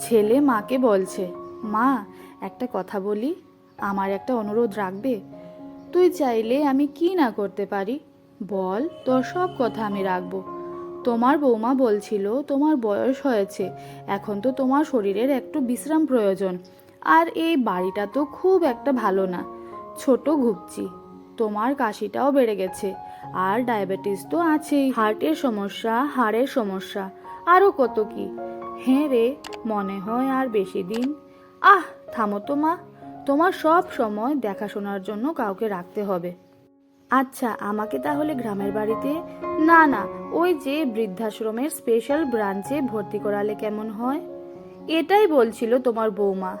ছেলে মাকে বলছে, মা, একটা কথা বলি, আমার একটা অনুরোধ রাখবে। তুই চাইলে আমি কি না করতে পারি? বল, তোর সব কথা আমি রাখব। তোমার বৌমা বলছিল, তোমার বয়স হয়েছে, এখন তো তোমার শরীরের একটু বিশ্রাম প্রয়োজন। আর এই বাড়িটা তো খুব একটা ভালো না। ছোট ঘুপচি, তোমার কাশিটাও বেড়ে গেছে। আর ডায়াবেটিস তো আছেই। হার্টের সমস্যা, হাড়ের সমস্যা আরও কত কি? হ্যাঁ রে, মনে হয় আর বেশি দিন। আহ, থামো তো মা। তোমার সব সময় দেখাশোনার জন্য কাউকে রাখতে হবে। আচ্ছা আমাকে তাহলে গ্রামের বাড়িতে? না না, ওই যে বৃদ্ধাশ্রমের স্পেশাল ব্রাঞ্চে ভর্তি করালে কেমন হয়? এটাই বলছিল তোমার বৌমা।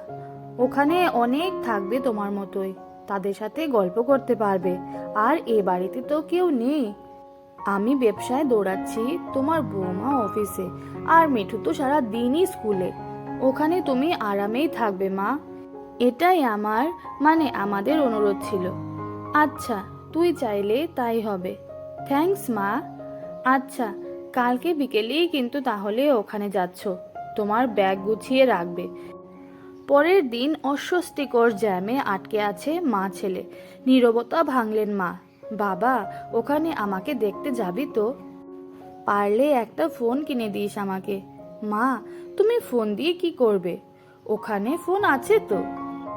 ওখানে অনেক থাকবে তোমার মতোই। তাদের সাথে গল্প করতে পারবে। আর এ বাড়িতে তো কেউ নেই। আমি ব্যবসায় দৌড়াচ্ছি তোমার বৌমা অফিসে। আর মিঠু তো সারা দিনই স্কুলে। ওখানে তুমি আরামেই থাকবে, মা। এটাই আমার মানে আমাদের অনুরোধ ছিল। আচ্ছা তুই চাইলে তাই হবে। থ্যাঙ্কস, মা। আচ্ছা কালকে বিকেলেই কিন্তু তাহলে ওখানে যাচ্ছ। তোমার ব্যাগ গুছিয়ে রাখবে। পরের দিন অস্বস্তিকর জ্যামে আটকে আছে মা ছেলে। নীরবতা ভাঙলেন মা। বাবা, ওখানে আমাকে দেখতে যাবি তো? পারলে একটা ফোন কিনে দিস আমাকে। মা, তুমি ফোন দিয়ে কি করবে? ওখানে ফোন আছে তো?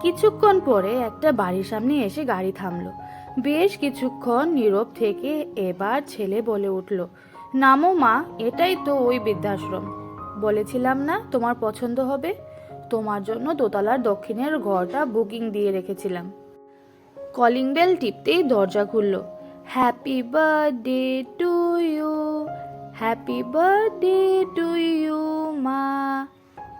কিছুক্ষণ পরে একটা বাড়ির সামনে এসে গাড়ি থামলো। বেশ কিছুক্ষণ নীরব থেকে এবার ছেলে বলে উঠল, নামো মা, এটাই তো ওই বৃদ্ধাশ্রম। বলেছিলাম না তোমার পছন্দ হবে? তোমার জন্য দোতলার দক্ষিণের ঘরটা বুকিং দিয়ে রেখেছিলাম। কলিং বেল টিপতেই দরজা খুলল। Happy birthday to you happy birthday to you মা।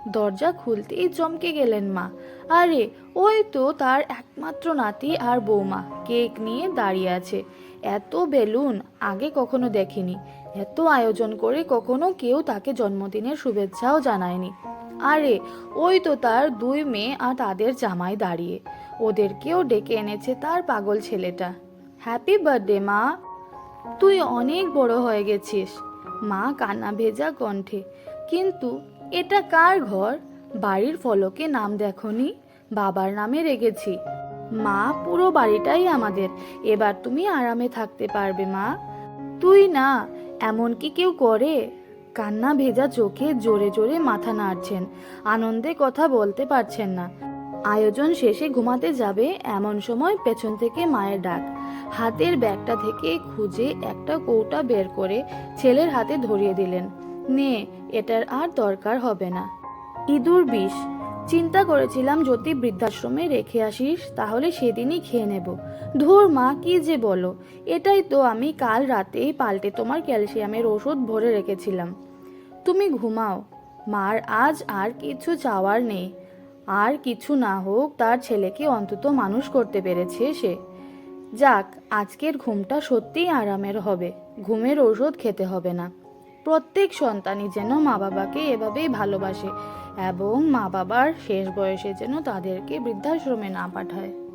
দরজা খুলতেই চমকে গেলেন মা। আরে, ওই তো তার একমাত্র নাতি আর বৌমা, কেক নিয়ে দাঁড়িয়ে আছে। এত বেলুন আগে কখনো দেখিনি। এত আয়োজন করে কখনো কেউ তাকে জন্মদিনের শুভেচ্ছাও জানায়নি। আরে, ওই তো তার দুই মেয়ে আর তাদের জামাই দাঁড়িয়ে। ওদেরকেও ডেকে এনেছে তার পাগল ছেলেটা। হ্যাপি বার্থডে মা। তুই অনেক বড় হয়ে গেছিস। মা কান্না ভেজা কণ্ঠে। কিন্তু এটা কার ঘর? বাড়ির ফলকে নাম দেখনি? বাবার নামে রেখেছি। মা, পুরো বাড়িটাই আমাদের। এবার তুমি আরামে থাকতে পারবে, মা। তুই না এমন কি কেউ করে। কান্না ভেজা চোখে জোরে জোরে মাথা নাড়ছেন। আনন্দে কথা বলতে পারছেন না। আয়োজন শেষে ঘুমাতে যাবে এমন সময় পেছন থেকে মায়ের ডাক। হাতের ব্যাগটা থেকে খুঁজে একটা কৌটা বের করে ছেলের হাতে ধরিয়ে দিলেন। নে, এটার আর দরকার হবে না। ইঁদুর বিষ। চিন্তা করেছিলাম যদি বৃদ্ধাশ্রমে রেখে আসিস, তাহলে সেদিনই খেয়ে নেব। ধুর মা, কি যে বলো। এটাই তো আমি কাল রাতেই পাল্টে তোমার ক্যালসিয়ামের ওষুধ ভরে রেখেছিলাম। তুমি ঘুমাও। মার, আজ আর কিছু চাওয়ার নেই। আর কিছু না হোক, তার ছেলেকে অন্তত মানুষ করতে পেরেছে সে। যাক, আজকের ঘুমটা সত্যিই আরামের হবে। ঘুমের ঔষধ খেতে হবে না। প্রত্যেক সন্তানই যেন মা বাবাকে এভাবেই ভালোবাসে এবং মা বাবার শেষ বয়সে যেন তাদেরকে বৃদ্ধাশ্রমে না পাঠায়।